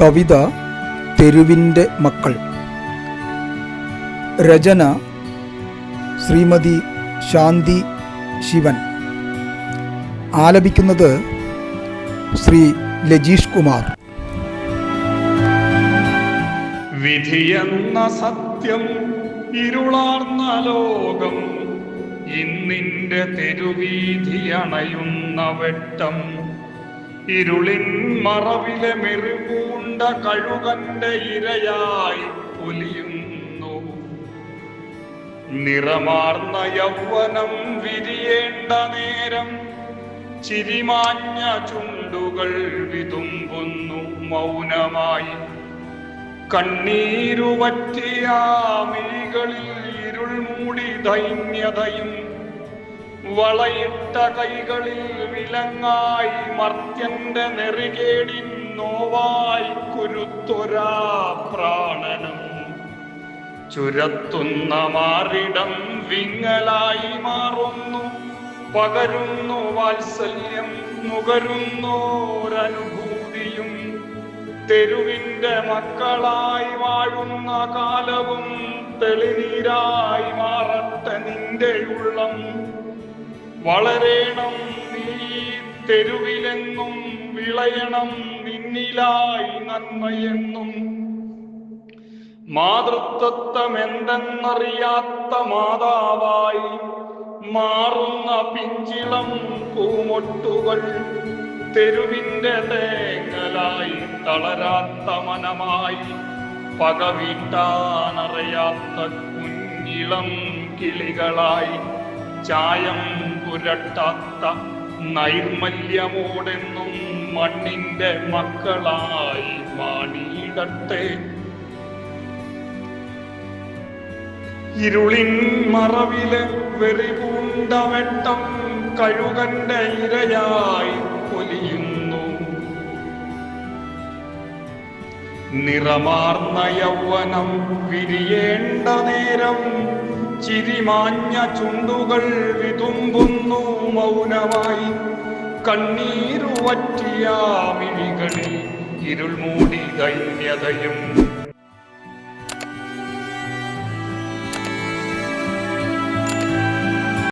കവിത തെരുവിന്റെ മക്കൾ. രചന ശ്രീമതി ശാന്തി ശിവൻ. ആലപിക്കുന്നത് ശ്രീ ലജീഷ് കുമാർ. വിധിയെന്ന സത്യം ഇരുളാർന്ന ലോകം ഇന്നിന്റെ തെരുവീധി അണയുന്ന വെട്ടം ഇരുളിൻ മറവിലെ മെറിപൂണ്ട കഴുകന്റെ ഇരയായി പൊലിയുന്നു നിറമാർന്ന യൗവനം വിരിയേണ്ട നേരം ചിരിമാഞ്ഞ ചുണ്ടുകൾ വിതുമ്പുന്നു മൗനമായി. കണ്ണീരുവറ്റിയ മിഴികളിൽ മൂടി ദൈന്യതയും വളയിട്ട കൈകളിൽ വിലങ്ങായി മർത്യന്റെ നെറികേടിൻ നോവായി കുരുത്തൊരാ പ്രാണനം. ചുരത്തുന്ന മാറിടം വിങ്ങലായി മാറുന്നു പകരുന്നു വാത്സല്യം നുകരുന്നോരനുഭൂതിയും തെരുവിന്റെ മക്കളായി വാഴുന്ന കാലവും തെളിനീരായി മാറട്ടെ നിന്റെ ഉള്ളം. വളരേണം നീ തെരുവിലെന്നും വിളയണം നിന്നിലായി നന്മയെന്നും. മാതൃത്വം എന്തെന്നറിയാത്ത മാതാവായി മാറുന്ന പിഞ്ചിളം പൂമൊട്ടുകൾ തെരുവിന്റെ തേങ്ങലായി തളരാത്ത മനമായി. പകവീട്ടാനറിയാത്ത കുഞ്ഞിളം കിളികളായി ചായം പുരട്ടാത്ത നൈർമല്യമോടെന്നും മണ്ണിന്റെ മക്കളായി മാണിയിടട്ടെ ഇരുളിൻ മറവിലെ വെറിപൂണ്ട വെട്ടം കഴുകന്റെ ഇരയായി പൊലിയുന്നു നിറമാർന്ന യൗവനം വിരിയേണ്ട നേരം ചിരിമാഞ്ഞ ചുണ്ടുകൾ വിതുമ്പുന്നു മൗനമായി. കണ്ണീരുവറ്റിയ മിഴികളിൽ ഇരുൾ മൂടി